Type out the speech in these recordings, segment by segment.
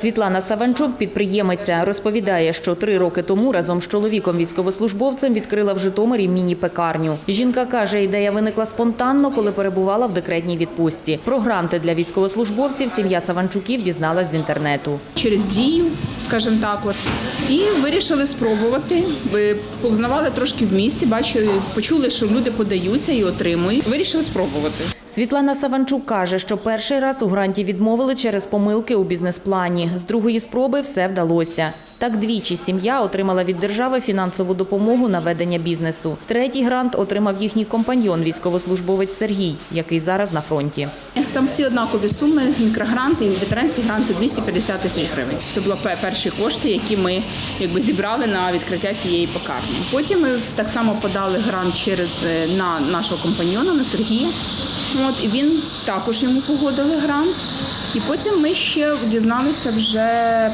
Світлана Саванчук, підприємиця, розповідає, що три роки тому разом з чоловіком військовослужбовцем відкрила в Житомирі міні-пекарню. Жінка каже, ідея виникла спонтанно, коли перебувала в декретній відпустці. Про гранти для військовослужбовців сім'я Саванчуків дізналась з інтернету. через дію, скажімо так, от і вирішили спробувати. Ви повзнавали трошки в місті, бачили, почули, що люди подаються і отримують. Вирішили спробувати. Світлана Саванчук каже, що перший раз у гранті відмовили через помилки у бізнес-плані. З другої спроби все вдалося. Так двічі сім'я отримала від держави фінансову допомогу на ведення бізнесу. Третій грант отримав їхній компаньйон, військовослужбовець Сергій, який зараз на фронті. Там всі однакові суми, мікрогранти і ветеранський грант це 250 тисяч гривень. Це були перші кошти, які ми якби зібрали на відкриття цієї пекарні. Потім ми так само подали грант через е, на нашого компаньйона на Сергія. От і він також йому погодили грант. І потім ми ще дізналися вже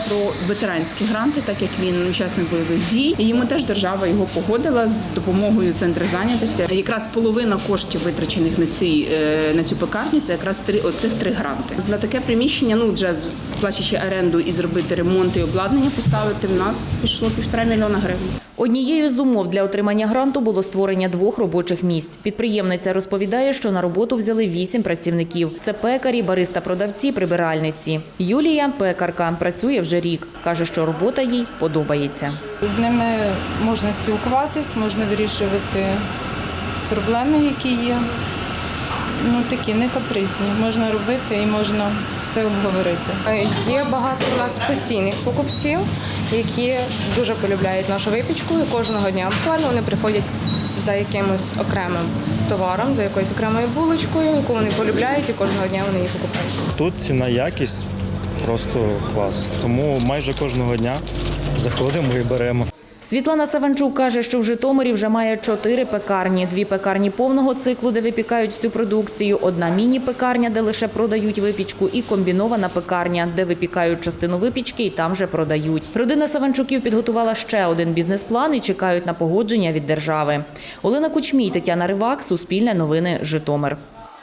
про ветеранські гранти, так як він учасник бойових дій. І йому теж держава його погодила з допомогою центру зайнятості. Якраз половина коштів, витрачених на ці е, на цю пекарню, це якраз три оцих три гранти. На таке приміщення, ну вже плачучи оренду і зробити ремонт і обладнання поставити, в нас пішло півтора мільйона гривень. Однією з умов для отримання гранту було створення двох робочих місць. Підприємниця розповідає, що на роботу взяли вісім працівників. Це пекарі, бариста-продавці, прибиральниці. Юлія пекарка працює вже рік. каже, що робота їй подобається. З ними можна спілкуватись, можна вирішувати проблеми, які є. Такі не капризні. Можна робити і можна все обговорити. Е, Є багато у нас постійних покупців, які дуже полюбляють нашу випічку і кожного дня буквально вони приходять за якимось окремим товаром, за якоюсь окремою булочкою, яку вони полюбляють, і кожного дня вони її покупають. Тут ціна якість просто клас. Тому майже кожного дня заходимо і беремо. Світлана Саванчук каже, що в Житомирі вже має чотири пекарні: дві пекарні повного циклу, де випікають всю продукцію, одна міні-пекарня, де лише продають випічку, і комбінована пекарня, де випікають частину випічки і там же продають. Родина Саванчуків підготувала ще один бізнес-план і чекають на погодження від держави. Олена Кучмій, Тетяна Ривак, Суспільне новини, Житомир.